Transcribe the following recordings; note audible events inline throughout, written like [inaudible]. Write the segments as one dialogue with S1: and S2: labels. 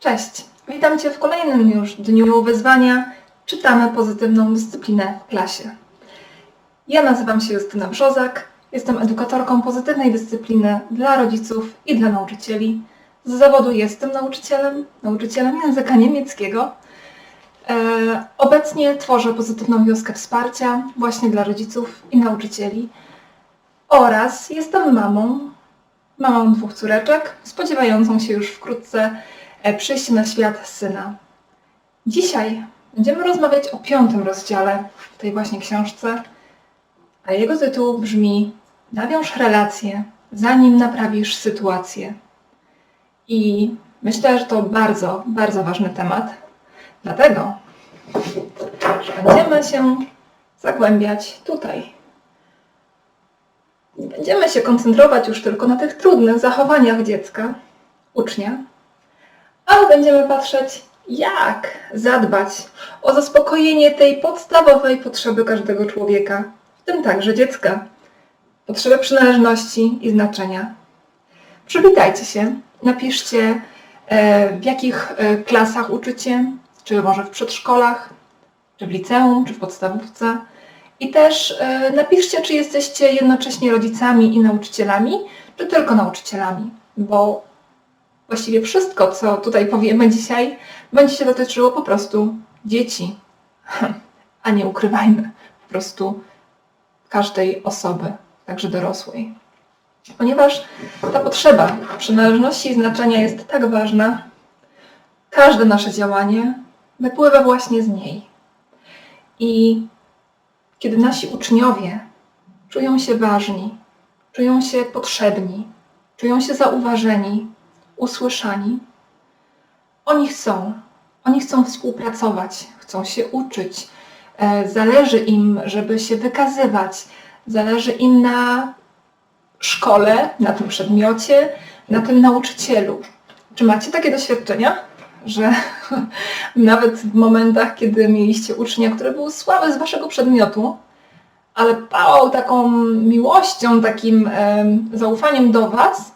S1: Cześć, witam Cię w kolejnym już dniu wyzwania Czytamy pozytywną dyscyplinę w klasie. Ja nazywam się Justyna Brzozak, jestem edukatorką pozytywnej dyscypliny dla rodziców i dla nauczycieli. Z zawodu jestem nauczycielem, nauczycielem języka niemieckiego. E, obecnie tworzę pozytywną wioskę wsparcia właśnie dla rodziców i nauczycieli. Oraz jestem mamą, mamą dwóch córeczek, spodziewającą się już wkrótce e, przyjścia na świat syna. Dzisiaj będziemy rozmawiać o piątym rozdziale w tej właśnie książce, a jego tytuł brzmi Nawiąż relacje, zanim naprawisz sytuację. I myślę, że to bardzo, bardzo ważny temat, dlatego że będziemy się zagłębiać tutaj. Nie będziemy się koncentrować już tylko na tych trudnych zachowaniach dziecka, ucznia, ale będziemy patrzeć, jak zadbać o zaspokojenie tej podstawowej potrzeby każdego człowieka, w tym także dziecka, potrzeby przynależności i znaczenia. Przywitajcie się, napiszcie e, w jakich e, klasach uczycie, czy może w przedszkolach, czy w liceum, czy w podstawówce. I też e, napiszcie, czy jesteście jednocześnie rodzicami i nauczycielami, czy tylko nauczycielami, bo właściwie wszystko, co tutaj powiemy dzisiaj, będzie się dotyczyło po prostu dzieci. [laughs] A nie ukrywajmy, po prostu każdej osoby, także dorosłej. Ponieważ ta potrzeba przynależności i znaczenia jest tak ważna, każde nasze działanie wypływa właśnie z niej. I kiedy nasi uczniowie czują się ważni, czują się potrzebni, czują się zauważeni, usłyszani, oni chcą, oni chcą współpracować, chcą się uczyć, e, zależy im, żeby się wykazywać, zależy im na szkole, na tym przedmiocie, na tym nauczycielu. Czy macie takie doświadczenia, że [laughs] nawet w momentach, kiedy mieliście ucznia, który był słaby z waszego przedmiotu, ale pałał taką miłością, takim zaufaniem do was,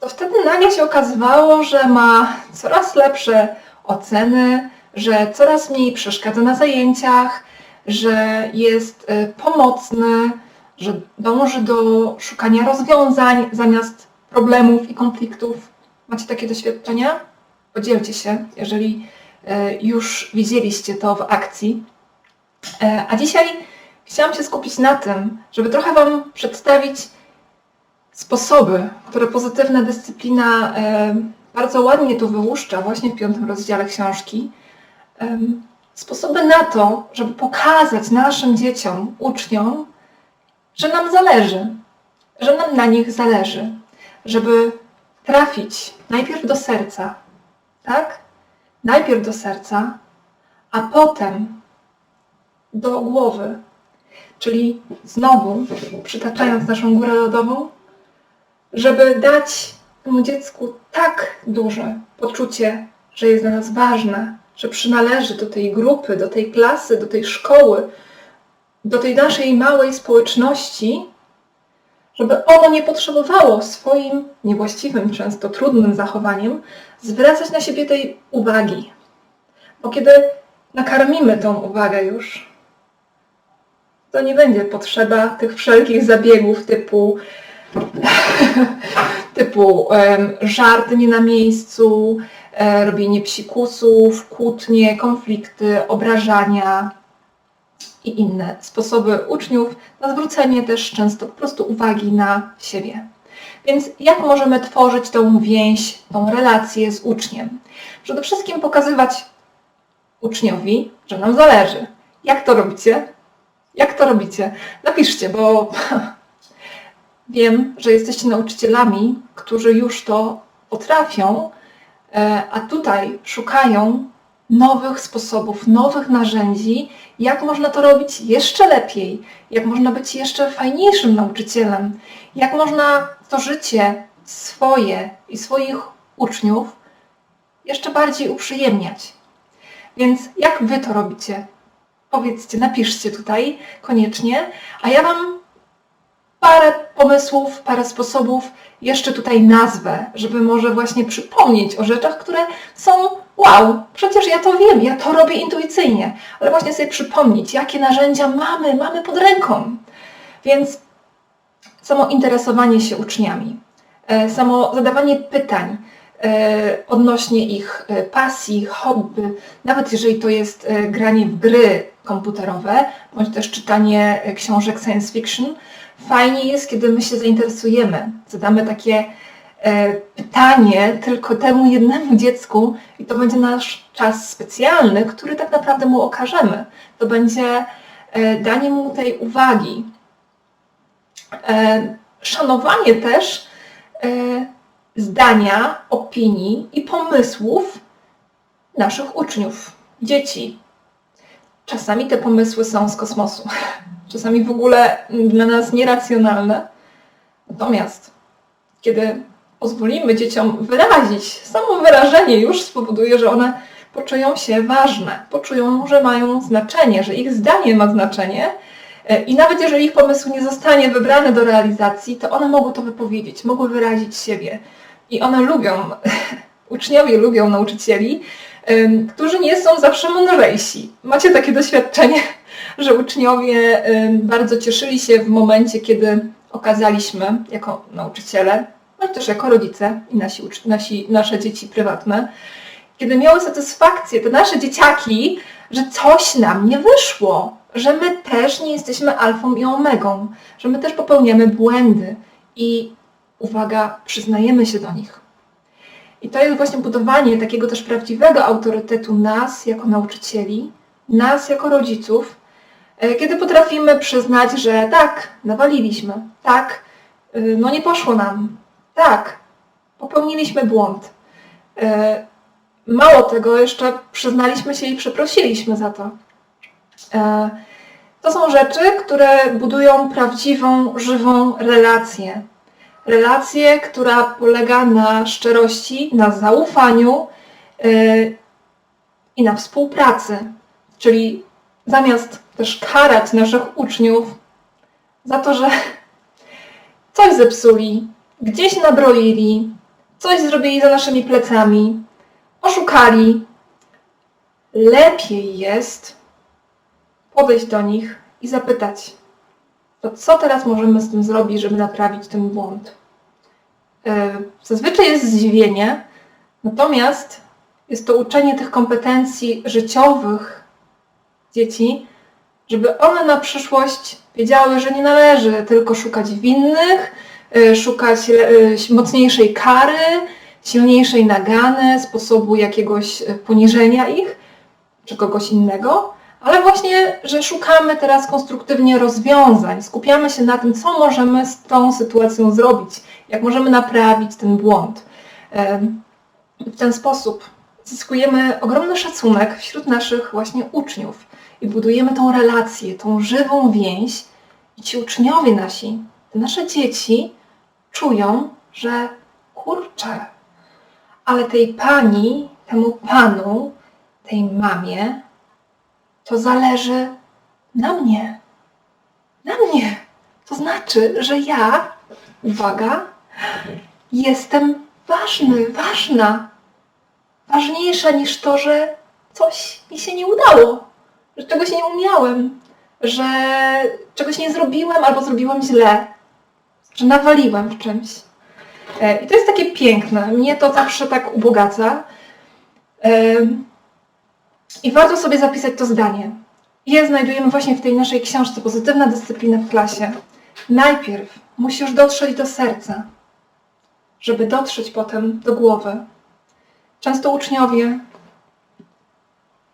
S1: to wtedy nagle się okazywało, że ma coraz lepsze oceny, że coraz mniej przeszkadza na zajęciach, że jest e, pomocny, że dąży do szukania rozwiązań zamiast problemów i konfliktów. Macie takie doświadczenia? Podzielcie się, jeżeli e, już widzieliście to w akcji. E, a dzisiaj chciałam się skupić na tym, żeby trochę Wam przedstawić sposoby, które pozytywna dyscyplina bardzo ładnie tu wyłuszcza właśnie w piątym rozdziale książki. Sposoby na to, żeby pokazać naszym dzieciom, uczniom, że nam zależy, że nam na nich zależy, żeby trafić najpierw do serca, tak? Najpierw do serca, a potem do głowy. Czyli znowu, przytaczając naszą górę lodową, żeby dać temu dziecku tak duże poczucie, że jest dla nas ważne, że przynależy do tej grupy, do tej klasy, do tej szkoły, do tej naszej małej społeczności, żeby ono nie potrzebowało swoim niewłaściwym, często trudnym zachowaniem zwracać na siebie tej uwagi. Bo kiedy nakarmimy tą uwagę już, to nie będzie potrzeba tych wszelkich zabiegów typu [laughs] typu żarty nie na miejscu, e, robienie psikusów, kłótnie, konflikty, obrażania i inne sposoby uczniów na zwrócenie też często po prostu uwagi na siebie. Więc jak możemy tworzyć tą więź, tą relację z uczniem? Przede wszystkim pokazywać uczniowi, że nam zależy. Jak to robicie? Jak to robicie? Napiszcie, bo [laughs] Wiem, że jesteście nauczycielami, którzy już to potrafią, e, a tutaj szukają nowych sposobów, nowych narzędzi, jak można to robić jeszcze lepiej, jak można być jeszcze fajniejszym nauczycielem, jak można to życie swoje i swoich uczniów jeszcze bardziej uprzyjemniać. Więc jak Wy to robicie? Powiedzcie, napiszcie tutaj koniecznie, a ja Wam parę pomysłów, parę sposobów jeszcze tutaj nazwę, żeby może właśnie przypomnieć o rzeczach, które są wow, przecież ja to wiem, ja to robię intuicyjnie, ale właśnie sobie przypomnieć, jakie narzędzia mamy, mamy pod ręką. Więc samo interesowanie się uczniami, e, samo zadawanie pytań odnośnie ich e, pasji, hobby, nawet jeżeli to jest e, granie w gry komputerowe, bądź też czytanie e, książek science fiction, fajnie jest, kiedy my się zainteresujemy, zadamy takie e, pytanie tylko temu jednemu dziecku i to będzie nasz czas specjalny, który tak naprawdę mu okażemy. To będzie e, danie mu tej uwagi. E, szanowanie też e, zdania, opinii i pomysłów naszych uczniów, dzieci. Czasami te pomysły są z kosmosu, [laughs] czasami w ogóle dla nas nieracjonalne. Natomiast kiedy pozwolimy dzieciom wyrazić, samo wyrażenie już spowoduje, że one poczują się ważne, poczują, że mają znaczenie, że ich zdanie ma znaczenie. E, I nawet jeżeli ich pomysł nie zostanie wybrany do realizacji, to one mogą to wypowiedzieć, mogą wyrazić siebie. I one lubią, [laughs] uczniowie lubią nauczycieli, którzy nie są zawsze mądrzejsi. Macie takie doświadczenie, [laughs] że uczniowie bardzo cieszyli się w momencie, kiedy okazaliśmy jako nauczyciele, bądź też jako rodzice i nasi, nasi, nasze dzieci prywatne, kiedy miały satysfakcję, te nasze dzieciaki, że coś nam nie wyszło, że my też nie jesteśmy alfą i omegą, że my też popełniamy błędy i uwaga, przyznajemy się do nich. I to jest właśnie budowanie takiego też prawdziwego autorytetu nas jako nauczycieli, nas jako rodziców, e, kiedy potrafimy przyznać, że tak, nawaliliśmy, tak, y, no nie poszło nam, tak, popełniliśmy błąd. E, Mało tego, jeszcze przyznaliśmy się i przeprosiliśmy za to. E, To są rzeczy, które budują prawdziwą, żywą relację. Relację, która polega na szczerości, na zaufaniu e, i na współpracy. Czyli zamiast też karać naszych uczniów za to, że [laughs] coś zepsuli, gdzieś nabroili, coś zrobili za naszymi plecami, oszukali, lepiej jest podejść do nich i zapytać, to co teraz możemy z tym zrobić, żeby naprawić ten błąd. E, Zazwyczaj jest zdziwienie, natomiast jest to uczenie tych kompetencji życiowych dzieci, żeby one na przyszłość wiedziały, że nie należy tylko szukać winnych, e, szukać e, mocniejszej kary, silniejszej nagany, sposobu jakiegoś poniżenia ich czy kogoś innego, ale właśnie, że szukamy teraz konstruktywnie rozwiązań, skupiamy się na tym, co możemy z tą sytuacją zrobić, jak możemy naprawić ten błąd. W ten sposób zyskujemy ogromny szacunek wśród naszych właśnie uczniów. I budujemy tą relację, tą żywą więź. I ci uczniowie nasi, nasze dzieci czują, że kurczę, ale tej pani, temu panu, tej mamie, to zależy na mnie. Na mnie. To znaczy, że ja, uwaga, jestem ważny, ważna. Ważniejsza niż to, że coś mi się nie udało, że czegoś nie umiałem, że czegoś nie zrobiłem albo zrobiłem źle, że nawaliłem w czymś. E, I to jest takie piękne. Mnie to zawsze tak ubogaca. I warto sobie zapisać to zdanie. Je znajdujemy właśnie w tej naszej książce Pozytywna dyscyplina w klasie. Najpierw musisz dotrzeć do serca, żeby dotrzeć potem do głowy. Często uczniowie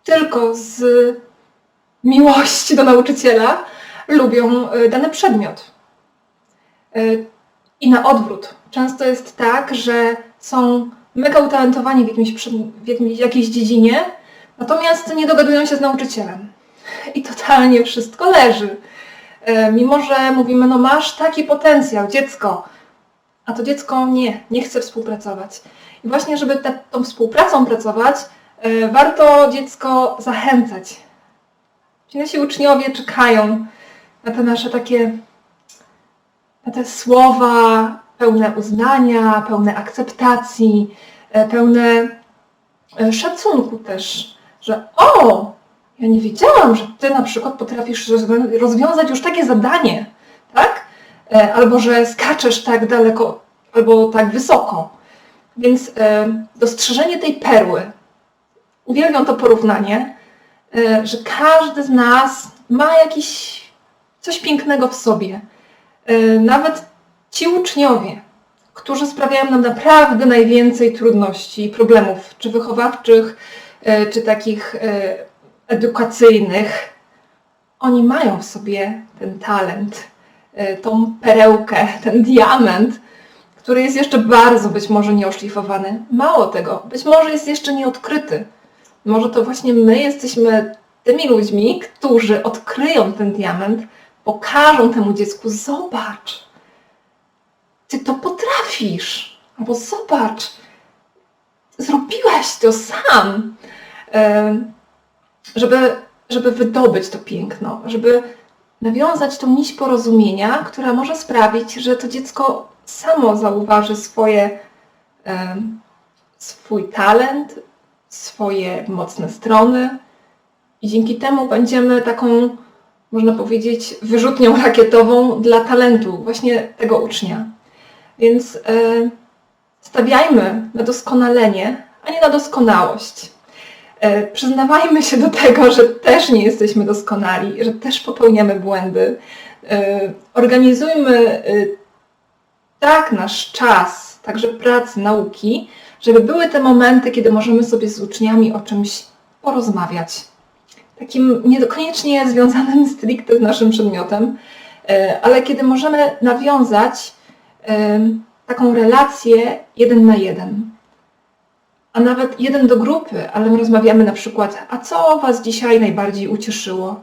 S1: tylko z miłości do nauczyciela lubią y, dany przedmiot. Y, I na odwrót. Często jest tak, że są mega utalentowani w, jakimś, w jakiejś dziedzinie, natomiast nie dogadują się z nauczycielem. I totalnie wszystko leży. E, Mimo, że mówimy, no masz taki potencjał, dziecko, a to dziecko nie, nie chce współpracować. I właśnie, żeby nad tą współpracą pracować, e, warto dziecko zachęcać. Ci nasi uczniowie czekają na te nasze takie na te słowa pełne uznania, pełne akceptacji, e, pełne szacunku też, że o, ja nie wiedziałam, że ty na przykład potrafisz rozwią- rozwiązać już takie zadanie, tak? E, Albo że skaczesz tak daleko, albo tak wysoko. Więc e, dostrzeżenie tej perły, uwielbiam to porównanie, e, że każdy z nas ma jakiś coś pięknego w sobie. Nawet ci uczniowie, którzy sprawiają nam naprawdę najwięcej trudności problemów, czy wychowawczych, czy takich e, edukacyjnych, oni mają w sobie ten talent, e, tą perełkę, ten diament, który jest jeszcze bardzo być może nieoszlifowany. Mało tego, być może jest jeszcze nieodkryty. Może to właśnie my jesteśmy tymi ludźmi, którzy odkryją ten diament, pokażą temu dziecku, zobacz, ty to potrafisz, albo zobacz, zrobiłaś to sam, Em, żeby, żeby wydobyć to piękno, żeby nawiązać tą nić porozumienia, która może sprawić, że to dziecko samo zauważy swoje, em, swój talent, swoje mocne strony i dzięki temu będziemy taką, można powiedzieć, wyrzutnią rakietową dla talentu właśnie tego ucznia. Więc e, stawiajmy na doskonalenie, a nie na doskonałość. E, Przyznawajmy się do tego, że też nie jesteśmy doskonali, że też popełniamy błędy. E, Organizujmy e, tak nasz czas, także pracy, nauki, żeby były te momenty, kiedy możemy sobie z uczniami o czymś porozmawiać. Takim niekoniecznie związanym [laughs] stricte z naszym przedmiotem, ale kiedy możemy nawiązać taką relację jeden na jeden a nawet jeden do grupy, ale my rozmawiamy na przykład, a co Was dzisiaj najbardziej ucieszyło?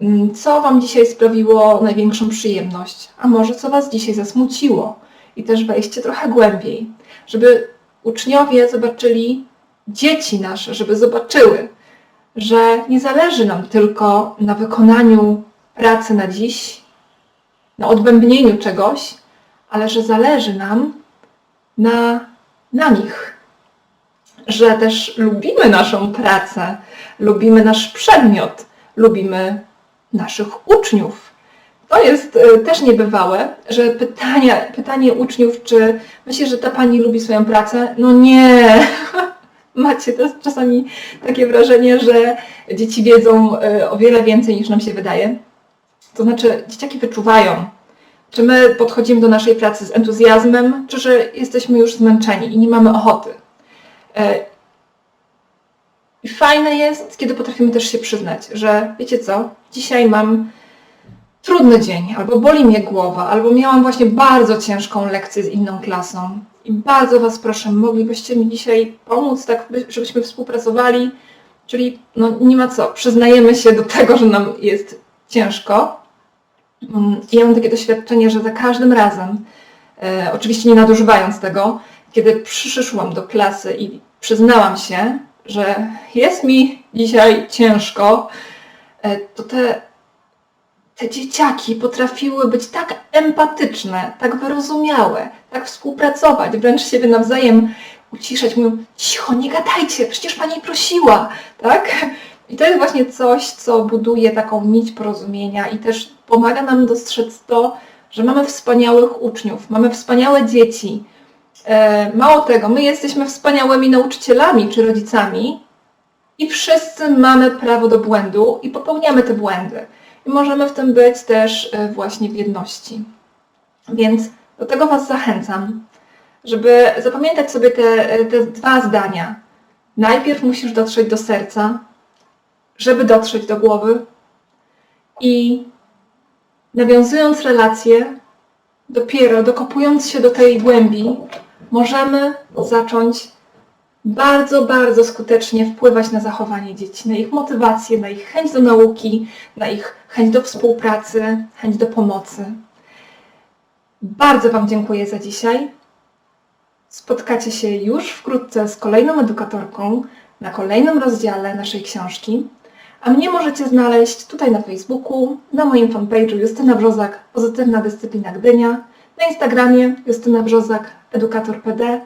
S1: Mm, Co Wam dzisiaj sprawiło największą przyjemność? A może co Was dzisiaj zasmuciło? I też wejście trochę głębiej, żeby uczniowie zobaczyli, dzieci nasze, żeby zobaczyły, że nie zależy nam tylko na wykonaniu pracy na dziś, na odbębnieniu czegoś, ale że zależy nam na, na nich, że też lubimy naszą pracę, lubimy nasz przedmiot, lubimy naszych uczniów. To jest e, też niebywałe, że pytania, pytanie uczniów, czy myślisz, że ta pani lubi swoją pracę? No nie. [laughs] Macie też czasami takie wrażenie, że dzieci wiedzą e, o wiele więcej niż nam się wydaje. To znaczy, dzieciaki wyczuwają, czy my podchodzimy do naszej pracy z entuzjazmem, czy że jesteśmy już zmęczeni i nie mamy ochoty. E, I fajne jest, kiedy potrafimy też się przyznać, że wiecie co, dzisiaj mam trudny dzień, albo boli mnie głowa, albo miałam właśnie bardzo ciężką lekcję z inną klasą. I bardzo Was proszę, moglibyście mi dzisiaj pomóc, tak by- żebyśmy współpracowali. Czyli no, nie ma co, przyznajemy się do tego, że nam jest ciężko. Mm, ja mam takie doświadczenie, że za każdym razem, e, oczywiście nie nadużywając tego, kiedy przyszłam do klasy i przyznałam się, że jest mi dzisiaj ciężko, e, to te, te dzieciaki potrafiły być tak empatyczne, tak wyrozumiałe, tak współpracować, wręcz siebie nawzajem uciszać. Mówią, cicho, nie gadajcie, przecież pani prosiła, tak? I to jest właśnie coś, co buduje taką nić porozumienia i też pomaga nam dostrzec to, że mamy wspaniałych uczniów, mamy wspaniałe dzieci, E, Mało tego, my jesteśmy wspaniałymi nauczycielami czy rodzicami i wszyscy mamy prawo do błędu i popełniamy te błędy. I możemy w tym być też e, właśnie w jedności. Więc do tego Was zachęcam, żeby zapamiętać sobie te, e, te dwa zdania. Najpierw musisz dotrzeć do serca, żeby dotrzeć do głowy i nawiązując relacje, dopiero dokopując się do tej głębi, możemy zacząć bardzo, bardzo skutecznie wpływać na zachowanie dzieci, na ich motywację, na ich chęć do nauki, na ich chęć do współpracy, chęć do pomocy. Bardzo Wam dziękuję za dzisiaj. Spotkacie się już wkrótce z kolejną edukatorką na kolejnym rozdziale naszej książki. A mnie możecie znaleźć tutaj na Facebooku, na moim fanpage'u Justyna Brzozak, Pozytywna Dyscyplina Gdynia, na Instagramie Justyna Brzozak, Edukator PD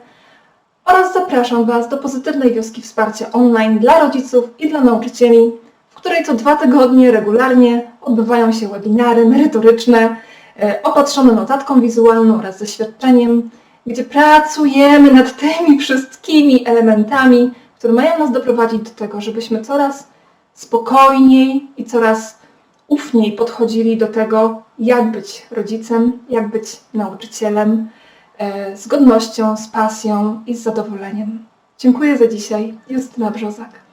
S1: oraz zapraszam Was do pozytywnej wioski wsparcia online dla rodziców i dla nauczycieli, w której co dwa tygodnie regularnie odbywają się webinary merytoryczne, e, opatrzone notatką wizualną oraz zaświadczeniem, gdzie pracujemy nad tymi wszystkimi elementami, które mają nas doprowadzić do tego, żebyśmy coraz spokojniej i coraz ufniej podchodzili do tego, jak być rodzicem, jak być nauczycielem, e, z godnością, z pasją i z zadowoleniem. Dziękuję za dzisiaj. Justyna Brzozak.